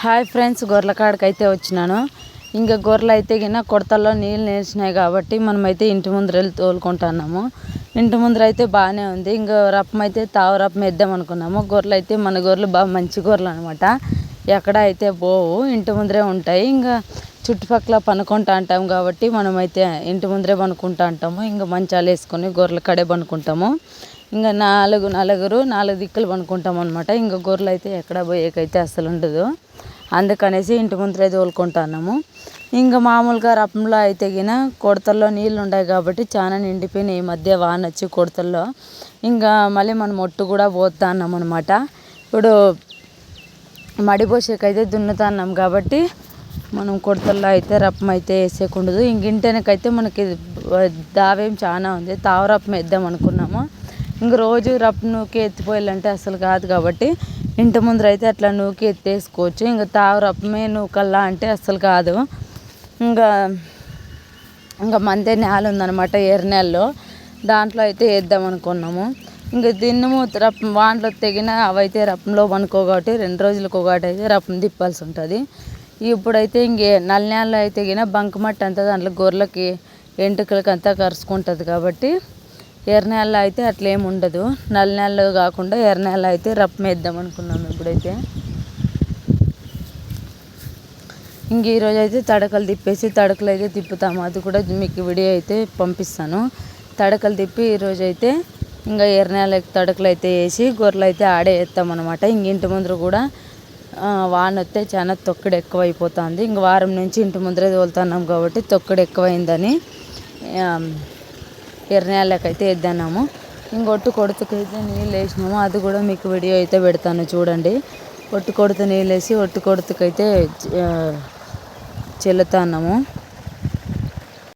Hi friends గొర్రెల కాడికి అయితే వచ్చినాను. ఇంకా గొర్రెలు అయితే గిన కొడతల్లో నీళ్ళు నేర్చినాయి కాబట్టి మనమైతే ఇంటి ముందర వెళ్ళి తోలుకుంటున్నాము. ఇంటి ముందర అయితే బాగానే ఉంది. ఇంకా రప్పం అయితే తావు రప్పం వేద్దాం అనుకున్నాము. గొర్రెలు అయితే మన గొర్రెలు బాగా మంచి గొర్రెలు అనమాట ఎక్కడ అయితే పోవు ఇంటి ముందరే ఉంటాయి. ఇంకా చుట్టుపక్కల పనుకుంటా అంటాం కాబట్టి మనమైతే ఇంటి ముందరే పనుకుంటా అంటాము. ఇంకా మంచాలు వేసుకొని గొర్రెల కడే పనుకుంటాము. ఇంకా నాలుగు నలుగురు నాలుగు దిక్కులు పనుకుంటాం అనమాట ఇంకా గొర్రెలు అయితే ఎక్కడ పోయేకైతే అసలు ఉండదు. అందుకనేసి ఇంటి ముందరే తోలుకుంటున్నాము. ఇంకా మామూలుగా రపంలో అయితే గిన కొడతల్లో నీళ్ళు ఉన్నాయి కాబట్టి చాలా నిండిపోయినాయి ఈ మధ్య వాన వచ్చి కొడతల్లో. ఇంకా మళ్ళీ మనం ఒట్టు కూడా పోతున్నాం అనమాట ఇప్పుడు మడిపోసేకైతే దున్నుతున్నాం కాబట్టి మనం కొడతల్లో అయితే రప్పం అయితే వేసేకుండదు. ఇంక ఇంటెనకైతే మనకి దావేం చాలా ఉంది. తావరపం వేద్దాం అనుకున్నాము. ఇంక రోజు రప్ప ఎత్తిపోయాలంటే అసలు కాదు కాబట్టి ఇంటి ముందర అయితే అట్లా నూకి ఎత్తేసుకోవచ్చు. ఇంకా తావరపమే నూకల్లా అంటే అసలు కాదు. ఇంకా ఇంకా మందే నేల ఉందన్నమాట ఎర్ర నేలలో. దాంట్లో అయితే వేద్దాం అనుకున్నాము. ఇంకా దిన్నము రప్పం వానలో తెగిన అవైతే రప్పంలో పనుకో రెండు రోజులకు ఒకటి అయితే రప్పం తిప్పాల్సి ఉంటుంది. ఇప్పుడైతే ఇంకే నల్ల నేలలో అయితే గిన బంకమట్టి అంతా దాంట్లో గొర్రెలకి ఎంటుకలకి అంతా కరుచుకుంటుంది కాబట్టి ఎర్ర నేల అయితే అట్లేం ఉండదు. నల్ల నేలలో కాకుండా ఎర్ర నేల అయితే రప్పమేద్దాం అనుకున్నాము ఇప్పుడైతే. ఇంక ఈరోజు అయితే తడకలు తిప్పేసి తడకలు అయితే తిప్పుతాము. అది కూడా మీకు వీడియో అయితే పంపిస్తాను. తడకలు తిప్పి ఈరోజు అయితే ఇంకా ఎర్ర నేల తడకలు అయితే వేసి గొర్రెలు అయితే ఆడే వేస్తామన్నమాట ఇంక ఇంటి ముందర కూడా వాన వస్తే చాలా తొక్కడు ఎక్కువైపోతుంది. ఇంక వారం నుంచి ఇంటి ముందరే తోలుతున్నాం కాబట్టి తొక్కడు ఎక్కువైందని ఎర్ర నేలకైతే వేద్దాము ఇంకొట్టు కొడుతుకైతే నీళ్ళు వేసినాము అది కూడా మీకు వీడియో అయితే పెడతాను చూడండి. ఒట్టు కొడుతు నీళ్ళు వేసి ఒట్టు కొడుతుకైతే చెల్లుతున్నాము.